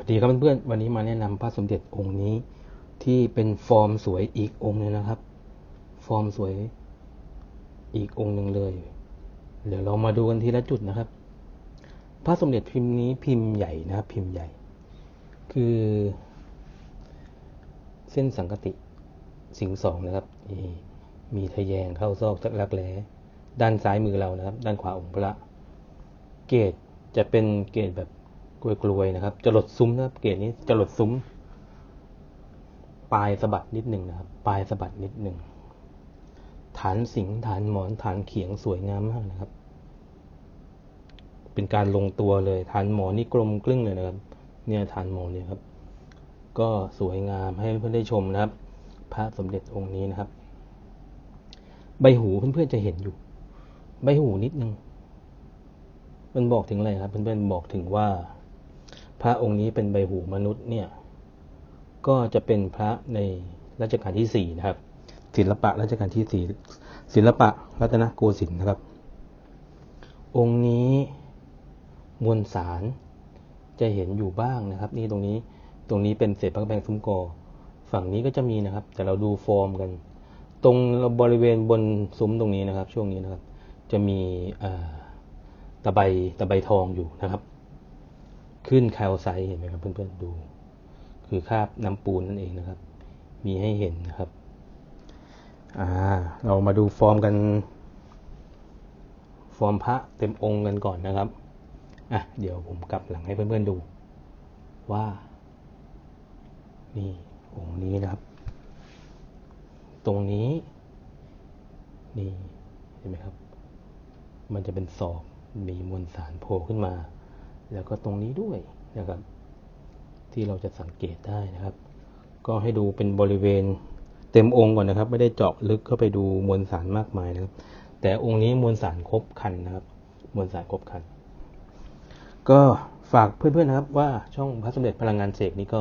สวัสดีครับเพื่อนๆวันนี้มาแนะนำพระสมเด็จองค์นี้ ที่เป็นฟอร์มสวยอีกองค์หนึงนะครับ ฟอร์มสวยอีกองค์หนึ่งเลย เดี๋ยวเรามาดูกันทีละจุดนะครับ พระสมเด็จพิมพ์นี้พิมพ์ใหญ่นะครับ พิมพ์ใหญ่ คือ เส้นสังกติสิงสองนะครับมีทะแยงเข้าซอกสักลักแร้ด้านซ้ายมือเรานะครับ ด้านขวาองค์พระ เกรดจะเป็นเกรดแบบ กลวยๆนะครับจะหลดซุ้มนะครับ เกรดนี้จะหลดซุ้ม ปลายสะบัดนิดหนึ่งนะครับ ปลายสะบัดนิดหนึ่ง ฐานสิงฐานหมอนฐานเขียงสวยงามมากนะครับ เป็นการลงตัวเลย ฐานหมอนนี่กลมกลึ้งเลยนะครับ เนี่ยฐานหมอนเนี่ยครับ ก็สวยงามให้เพื่อนๆได้ชมนะครับ พระสมเด็จองค์นี้นะครับ ใบหูเพื่อนๆจะเห็นอยู่ ใบหูนิดนึงมันบอกถึงอะไรครับ เพื่อนๆบอกถึงว่า พระองค์นี้เป็นใบหูมนุษย์เนี่ยก็จะเป็นพระในรัชกาลที่สี่นะครับ ศิลปะรัชกาลที่สี่ศิลปะรัตนโกสินทร์นะครับ องค์นี้มวลสารจะเห็นอยู่บ้างนะครับ นี่ตรงนี้ตรงนี้เป็นเศษพระกระแบงซุ้มกอ ฝั่งนี้ก็จะมีนะครับ แต่เราดูฟอร์มกัน ตรงบริเวณบนซุ้มตรงนี้นะครับ ช่วงนี้นะครับ จะมีตะไบตะไบทองอยู่นะครับ ขึ้นแคลไซต์เห็นไหมครับเพื่อนๆดู คือคราบน้ำปูนนั่นเองนะครับ มีให้เห็นนะครับอ่าเรามาดูฟอร์มกัน ฟอร์มพระเต็มองค์กันก่อนนะครับอะเดี๋ยวผมกลับหลังให้เพื่อนๆดู ว่า นี่องค์นี้นะครับ ตรงนี้ นี่เห็นไหมครับ มันจะเป็นศอกมีมวลสารโผล่ขึ้นมา แล้วก็ตรงนี้ด้วยนะครับ ที่เราจะสังเกตได้นะครับ ก็ให้ดูเป็นบริเวณเต็มองค์ก่อนนะครับ ไม่ได้เจาะลึกเข้าไปดูมวลสารมากมายนะครับ แต่องค์นี้มวลสารครบคันนะครับ มวลสารครบคัน ก็ฝากเพื่อนๆนะครับว่าช่องพระสมเด็จพลังงานเสกนี้ก็